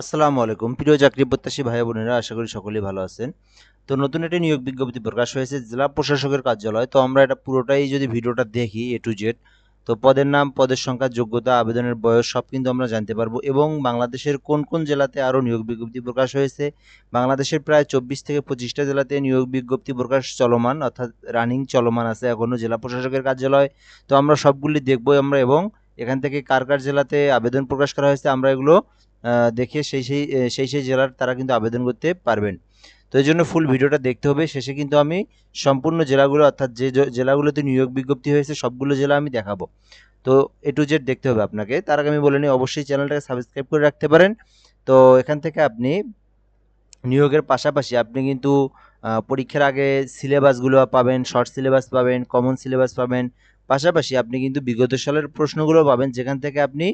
আসসালামু আলাইকুম। প্রিয় চাকরি প্রত্যাশী ভাই বোনেরা, আশা করি সকলেই ভালো আছেন। তো নতুন একটি নিয়োগ বিজ্ঞপ্তি প্রকাশ হয়েছে জেলা প্রশাসকের কার্যালয়। তো আমরা এটা পুরোটাই যদি ভিডিওটা দেখি এ টু জেড তো পদের নাম, পদের সংখ্যা, যোগ্যতা, আবেদনের বয়স, সব কিন্তু আমরা জানতে পারব। এবং বাংলাদেশের কোন কোন জেলাতে আরও নিয়োগ বিজ্ঞপ্তি প্রকাশ হয়েছে? বাংলাদেশের প্রায় চব্বিশ থেকে পঁচিশটা জেলাতে নিয়োগ বিজ্ঞপ্তি প্রকাশ চলমান, অর্থাৎ রানিং চলমান আছে এখনও জেলা প্রশাসকের কার্যালয়। তো আমরা সবগুলি দেখব আমরা, এবং এখান থেকে কার কার জেলাতে আবেদন প্রকাশ করা হয়েছে, আমরা এগুলো দেখে সেই সেই সেই সেই জেলার তারা কিন্তু আবেদন করতে পারবেন। তো এই জন্য ফুল ভিডিওটা দেখতে হবে। শেষে কিন্তু আমি সম্পূর্ণ জেলাগুলো, অর্থাৎ যে জেলাগুলোতে নিয়োগ বিজ্ঞপ্তি হয়েছে, সবগুলো জেলা আমি দেখাবো। তো এ টু জেড দেখতে হবে আপনাকে। তার আগে আমি বলে নিই, অবশ্যই চ্যানেলটাকে সাবস্ক্রাইব করে রাখতে পারেন। তো এখান থেকে আপনি নিয়োগের পাশাপাশি আপনি কিন্তু পরীক্ষার আগে সিলেবাসগুলো পাবেন শর্ট সিলেবাস পাবেন কমন সিলেবাস পাবেন। পাশাপাশি আপনি কিন্তু বিগত সালের প্রশ্নগুলো পাবেন। যেখান থেকে আপনি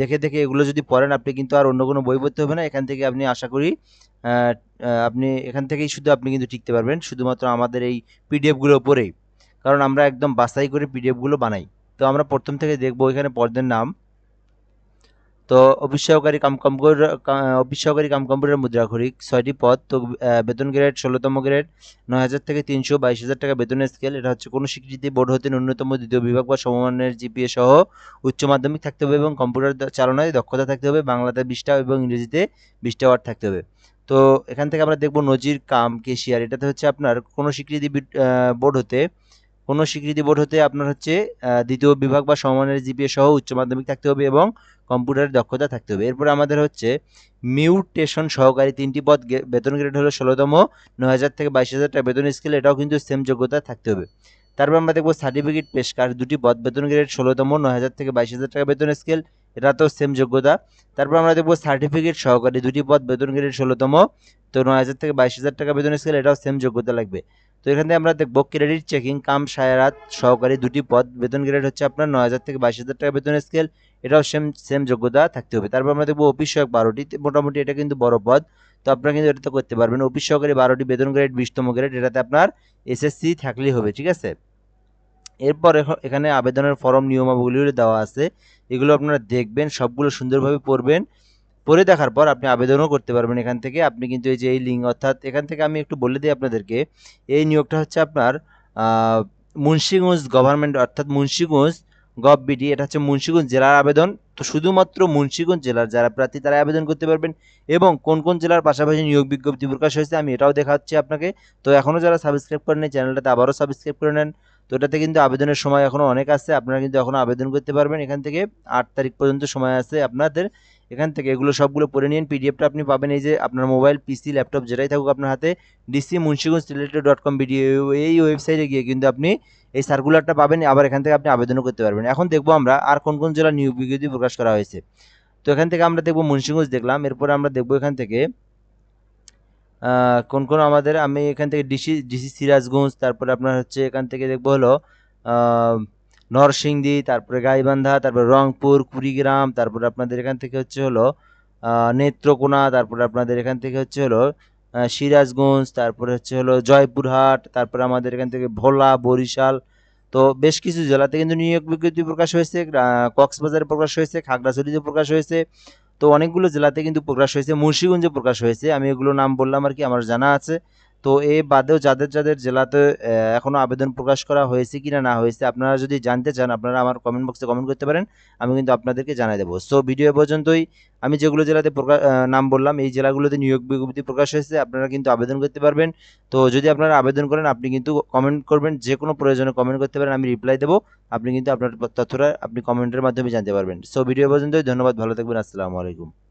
দেখে দেখে এগুলো যদি পড়েন, আপনি কিন্তু আর অন্য কোনো বই পড়তে হবে না। এখান থেকে আপনি আশা করি আপনি এখান থেকেই শুধু আপনি কিন্তু টিকতে পারবেন, শুধুমাত্র আমাদের এই পিডিএফগুলোর উপরেই। কারণ আমরা একদম বাছাই করে পিডিএফগুলো বানাই। তো আমরা প্রথম থেকে দেখব এখানে পর্দের নাম। তো সহকারী কাম কম্পিউটার সহকারী কাম কম্পিউটার মুদ্রাক্ষরিক ছয়টি পদ, তো বেতন গ্রেড ষোলোতম গ্রেড নয় হাজার থেকে তিনশো বাইশ হাজার টাকা বেতনের স্কেল এটা হচ্ছে কোনো স্বীকৃতি বোর্ড হতে ন্যূনতম দ্বিতীয় বিভাগ বা সমমানের জিপিএ সহ উচ্চ মাধ্যমিক থাকতে হবে এবং কম্পিউটার চালনায় দক্ষতা থাকতে হবে, বাংলাতে বিশটা এবং ইংরেজিতে বিশটা ওয়ার্ড থাকতে হবে। তো এখান থেকে আমরা দেখব নজির, কাম কেশিয়ার এটাতে হচ্ছে আপনার কোনো স্বীকৃতি বোর্ড হতে কোনো স্বীকৃতি বোর্ড হতে আপনার হচ্ছে দ্বিতীয় বিভাগ বা সমমানের জিপিএ সহ উচ্চ মাধ্যমিক থাকতে হবে এবং কম্পিউটারের দক্ষতা থাকতে হবে। এরপরে আমাদের হচ্ছে মিউটেশন সহকারী তিনটি পদ বেতন গ্রেড হলো ষোলোতম, নয় হাজার থেকে বাইশ হাজার টাকা বেতন স্কেল, এটাও কিন্তু সেম যোগ্যতা থাকতে হবে। তারপর আমরা দেখব সার্টিফিকেট পেশকার দুটি পদ, বেতন গ্রেড ষোলোতম, নয় হাজার থেকে বাইশ হাজার টাকা বেতন স্কেল, এটা তো সেম যোগ্যতা। তারপর আমরা দেখব সার্টিফিকেট সহকারী দুটি পদ, বেতন গ্রেড ষোলোতম, তো নয় হাজার থেকে বাইশ হাজার টাকা বেতন স্কেল, এটাও সেম যোগ্যতা লাগবে। তো এখান থেকে আমরা দেখব ক্রেডিট চেকিং কাম, সায়রাত সহকারী দুটি পদ। বেতন গ্রেড হচ্ছে আপনার নয় হাজার থেকে বাইশ হাজার টাকা বেতন স্কেল এটাও সেম সেম যোগ্যতা থাকতে হবে। তারপর আমরা দেখব অফিস সহায়ক বারোটি। মোটামুটি এটা কিন্তু বড় পদ। তো আপনারা কিন্তু এটাতে করতে পারবেন। অফিস সহকারী বারোটি, বেতন গ্রেড বিশতম গ্রেড এটাতে আপনার এসএসসি থাকলেই হবে, ঠিক আছে? এরপর এখ- এখানে আবেদনের ফর্ম, নিয়মাবলীগুলো দেওয়া আছে। এগুলো আপনারা দেখবেন, সবগুলো সুন্দরভাবে পড়বেন। পড়ে দেখার পর আপনি আবেদনও করতে পারবেন এখান থেকে। আপনি কিন্তু এই যে এই লিঙ্ক, অর্থাৎ এখান থেকে আমি একটু বলে দিই আপনাদেরকে, এই নিয়োগটা হচ্ছে আপনার মুন্সিগঞ্জ গভর্নমেন্ট অর্থাৎ মুন্সিগঞ্জ গভ বিডি এটা হচ্ছে মুন্সিগঞ্জ জেলার আবেদন। তো শুধুমাত্র মুন্সিগঞ্জ জেলার যারা প্রার্থী তারা আবেদন করতে পারবেন এবং কোন কোন জেলার পাশাপাশি নিয়োগ বিজ্ঞপ্তি প্রকাশ হয়েছে আমি এটাও দেখাচ্ছি আপনাকে। তো এখনও যারা সাবস্ক্রাইব করেন চ্যানেলটাতে আবারও সাবস্ক্রাইব করে নেন। তো এটাতে কিন্তু আবেদনের সময় এখনও অনেক আছে। আপনারা কিন্তু এখনও আবেদন করতে পারবেন এখান থেকে। আট তারিখ পর্যন্ত সময় আছে আপনাদের এখান থেকে। এগুলো সবগুলো পড়ে নিন। পিডিএফটা আপনি পাবেন এই যে আপনার মোবাইল পিসি ল্যাপটপ যেটাই থাকুক আপনার হাতে। DC Munshiganj related dot com video এই ওয়েবসাইটে গিয়ে কিন্তু আপনি এই সার্কুলারটা পাবেন। আবার এখান থেকে আপনি আবেদনও করতে পারবেন। এখন দেখব আমরা আর কোন কোন জেলার নিয়োগ বিজ্ঞপ্তি প্রকাশ করা হয়েছে। তো এখান থেকে আমরা দেখব মুন্সিগঞ্জ দেখলাম। এরপরে আমরা দেখব এখান থেকে কোন কোন আমাদের, আমি এখান থেকে ডিসি ডিসি সিরাজগঞ্জ, তারপরে আপনার হচ্ছে এখান থেকে দেখব হলো নরসিংদী, তারপরে গাইবান্ধা, তারপরে রংপুর, কুড়িগ্রাম, তারপরে আপনাদের এখান থেকে হচ্ছে হলো নেত্রকোনা, তারপরে আপনাদের এখান থেকে হচ্ছে হলো সিরাজগঞ্জ, তারপরে হচ্ছে হলো জয়পুরহাট, তারপরে আমাদের এখান থেকে ভোলা, বরিশাল, তো বেশ কিছু জেলাতে কিন্তু নিয়োগ বিজ্ঞপ্তি প্রকাশ হয়েছে কক্সবাজারে প্রকাশ হয়েছে, খাগড়াছড়িতে প্রকাশ হয়েছে তো অনেকগুলো জেলাতে কিন্তু প্রকাশ হয়েছে, মুন্সিগঞ্জে প্রকাশ হয়েছে। আমি এগুলো নাম বললাম আর কি, আমার জানা আছে। তো এ বাদেও যাদের যাদের জেলাতে আহ, এখনও আবেদন প্রকাশ করা হয়েছে কি না না হয়েছে আপনারা যদি জানতে চান আপনারা আমার কমেন্ট বক্সে কমেন্ট করতে পারেন আমি কিন্তু আপনাদেরকে জানাই দেবো। সো ভিডিও পর্যন্তই আমি যেগুলো জেলাতে প্রকাশ নাম বললাম এই জেলাগুলোতে নিয়োগ বিজ্ঞপ্তি প্রকাশ হয়েছে আপনারা কিন্তু আবেদন করতে পারবেন। তো যদি আপনারা আবেদন করেন আপনি কিন্তু কমেন্ট করবেন যে কোনো প্রয়োজনে কমেন্ট করতে পারেন আমি রিপ্লাই দেবো আপনি কিন্তু আপনার তথ্যটা আপনি কমেন্টের মাধ্যমে জানতে পারবেন। সো ভিডিও পর্যন্তই ধন্যবাদ ভালো থাকবেন আসসালামু আলাইকুম।